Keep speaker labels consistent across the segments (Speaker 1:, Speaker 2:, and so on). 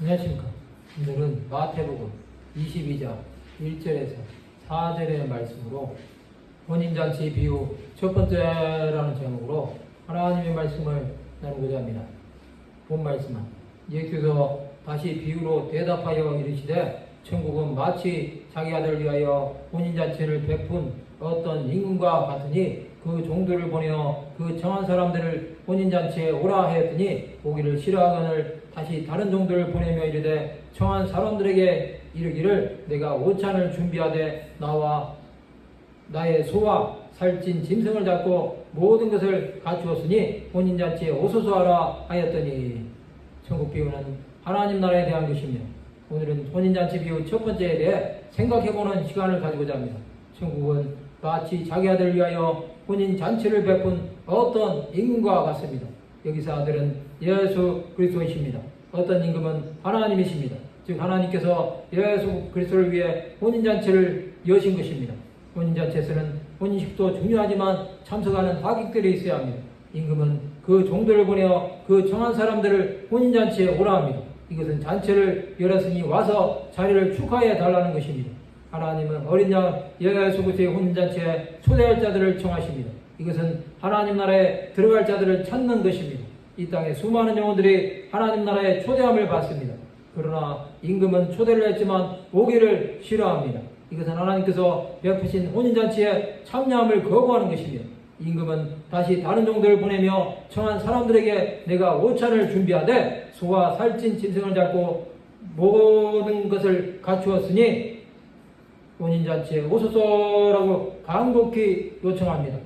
Speaker 1: 안녕하십니까. 오늘은 마태복음 22장 1절에서 4절의 말씀으로 혼인잔치 비유 첫 번째라는 제목으로 하나님의 말씀을 나누고자 합니다. 본 말씀은 예수께서 다시 비유로 대답하여 이르시되 천국은 마치 자기 아들 위하여 혼인잔치를 베푼 어떤 임금과 같으니 그 종들을 보내어 그 정한 사람들을 혼인잔치에 오라 하였더니 보기를 싫어하거늘 다시 다른 종들을 보내며 이르되 정한 사람들에게 이르기를 내가 오찬을 준비하되 나와 나의 소와 살찐 짐승을 잡고 모든 것을 갖추었으니 혼인잔치에 오소서 하라 하였더니 천국 비유는 하나님 나라에 대한 것입니다. 오늘은 혼인잔치 비유 첫 번째에 대해 생각해보는 시간을 가지고자 합니다. 천국은 마치 자기 아들 위하여 혼인잔치를 베푼 어떤 임금과 같습니다. 여기서 아들은 예수 그리스도이십니다. 어떤 임금은 하나님이십니다. 즉 하나님께서 예수 그리스도를 위해 혼인잔치를 여신 것입니다. 혼인잔치에서는 혼인식도 중요하지만 참석하는 하객들이 있어야 합니다. 임금은 그 종들을 보내어 그 정한 사람들을 혼인잔치에 오라 합니다. 이것은 잔치를 열었으니 와서 자리를 축하해 달라는 것입니다. 하나님은 어린 양 예수 그리스도의 혼인잔치에 초대할 자들을 청하십니다. 이것은 하나님 나라에 들어갈 자들을 찾는 것입니다. 이 땅에 수많은 영혼들이 하나님 나라에 초대함을 받습니다. 그러나 임금은 초대를 했지만 오기를 싫어합니다. 이것은 하나님께서 베푸신 혼인잔치에 참여함을 거부하는 것입니다. 임금은 다시 다른 종들을 보내며 청한 사람들에게 내가 오찬을 준비하되 소와 살찐 짐승을 잡고 모든 것을 갖추었으니 혼인잔치에 오소서라고 간곡히 요청합니다.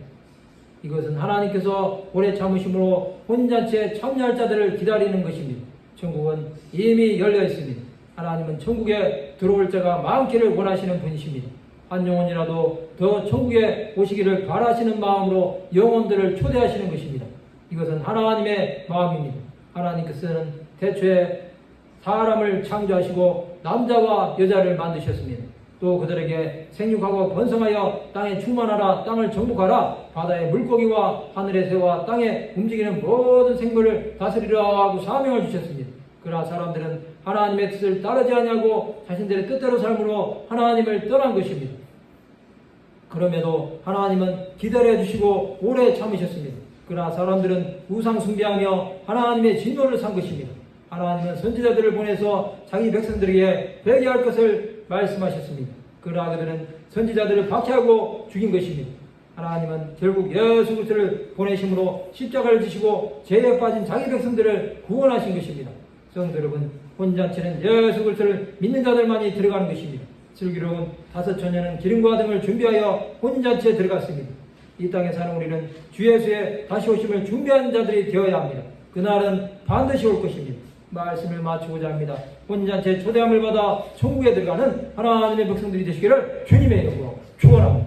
Speaker 1: 이것은 하나님께서 오래 참으심으로 혼인잔치에 참여할 자들을 기다리는 것입니다. 천국은 이미 열려 있습니다. 하나님은 천국에 들어올 자가 많기를 원하시는 분이십니다. 한 영혼이라도 더 천국에 오시기를 바라시는 마음으로 영혼들을 초대하시는 것입니다. 이것은 하나님의 마음입니다. 하나님께서는 대초에 사람을 창조하시고 남자와 여자를 만드셨습니다. 또 그들에게 생육하고 번성하여 땅에 충만하라 땅을 정복하라 바다의 물고기와 하늘의 새와 땅에 움직이는 모든 생물을 다스리라 하고 사명을 주셨습니다. 그러나 사람들은 하나님의 뜻을 따르지 아니하고 자신들의 뜻대로 삶으로 하나님을 떠난 것입니다. 그럼에도 하나님은 기다려 주시고 오래 참으셨습니다. 그러나 사람들은 우상 숭배하며 하나님의 진노를 산 것입니다. 하나님은 선지자들을 보내서 자기 백성들에게 회개할 것을 말씀하셨습니다. 그러나 그들은 선지자들을 박해하고 죽인 것입니다. 하나님은 결국 예수 그리스도를 보내심으로 십자가를 지시고 죄에 빠진 자기 백성들을 구원하신 것입니다. 성도 여러분, 혼잔치는 예수 그리스도를 믿는 자들만이 들어가는 것입니다. 슬기로운 다섯 처녀는 기름과 등을 준비하여 혼잔치에 들어갔습니다. 이 땅에 사는 우리는 주 예수의 다시 오심을 준비하는 자들이 되어야 합니다. 그날은 반드시 올 것입니다. 말씀을 마치고자 합니다. 혼잔치에 초대함을 받아 천국에 들어가는 하나님의 백성들이 되시기를 주님의 이름으로 축원합니다.